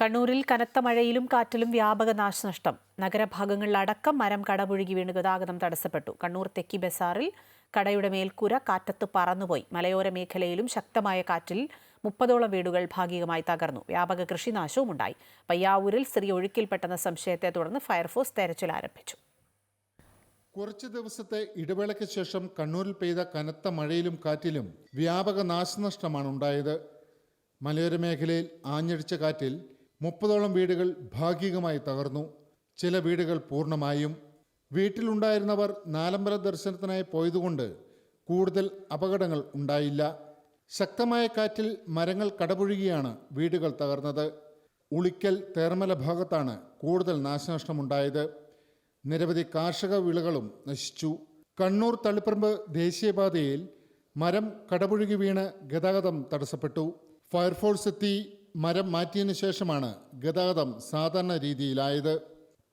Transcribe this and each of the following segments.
കണ്ണൂരിൽ കനത്ത മഴയിലും കാറ്റിലും വ്യാപക നാശനഷ്ടം. നഗരഭാഗങ്ങളിലടക്കം മരം കടപുഴുകി വീണ് ഗതാഗതം തടസ്സപ്പെട്ടു. കണ്ണൂർ തെക്കി ബസാറിൽ കടയുടെ മേൽക്കൂര കാറ്റത്ത് പറന്നുപോയി. മലയോര മേഖലയിലും ശക്തമായ കാറ്റിൽ മുപ്പതോളം വീടുകൾ ഭാഗികമായി തകർന്നു. വ്യാപക കൃഷിനാശവും ഉണ്ടായി പയ്യാവൂരിൽ സ്ത്രീ ഒഴുക്കിൽപ്പെട്ടെന്ന സംശയത്തെ തുടർന്ന് ഫയർഫോഴ്സ് തെരച്ചിൽ ആരംഭിച്ചു. കുറച്ച് ദിവസത്തെ ഇടവേളയ്ക്ക് ശേഷം കണ്ണൂരിൽ പെയ്ത കനത്ത മഴയിലും കാറ്റിലും വ്യാപക നാശനഷ്ടമാണ് ഉണ്ടായത്. മലയോര മേഖലയിൽ ആഞ്ഞടിച്ച കാറ്റിൽ മുപ്പതോളം വീടുകൾ ഭാഗികമായി തകർന്നു. ചില വീടുകൾ പൂർണമായും. വീട്ടിലുണ്ടായിരുന്നവർ നാലമ്പല ദർശനത്തിനായി പോയതുകൊണ്ട് കൂടുതൽ അപകടങ്ങൾ ഉണ്ടായില്ല. ശക്തമായ കാറ്റിൽ മരങ്ങൾ കടപുഴുകിയാണ് വീടുകൾ തകർന്നത്. ഉളിക്കൽ തേർമല ഭാഗത്താണ് കൂടുതൽ നാശനഷ്ടമുണ്ടായത്. നിരവധി കാർഷിക വിളകളും നശിച്ചു. കണ്ണൂർ തളിപ്പറമ്പ് ദേശീയപാതയിൽ മരം കടപുഴുകി വീണ് ഗതാഗതം തടസ്സപ്പെട്ടു. ഫയർഫോഴ്സ് എത്തി മരം മാറ്റിയതിനു ശേഷമാണ് ഗതാഗതം സാധാരണ രീതിയിലായത്.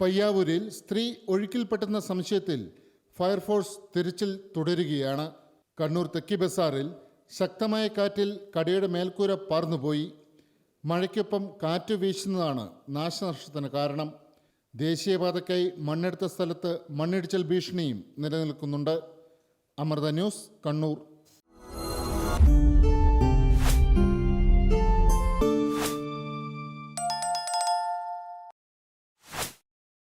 പയ്യാവൂരിൽ സ്ത്രീ ഒഴുക്കിൽപ്പെട്ടെന്ന സംശയത്തിൽ ഫയർഫോഴ്സ് തിരച്ചിൽ തുടരുകയാണ്. കണ്ണൂർ തെക്കി ബസാറിൽ ശക്തമായ കാറ്റിൽ കടയുടെ മേൽക്കൂര പറന്നുപോയി മഴയ്ക്കൊപ്പം കാറ്റ് വീശുന്നതാണ് നാശനഷ്ടത്തിന് കാരണം. ദേശീയപാതയ്ക്കായി മണ്ണെടുത്ത സ്ഥലത്ത് മണ്ണിടിച്ചൽ ഭീഷണിയും നിലനിൽക്കുന്നുണ്ട്. അമൃത ന്യൂസ് കണ്ണൂർ.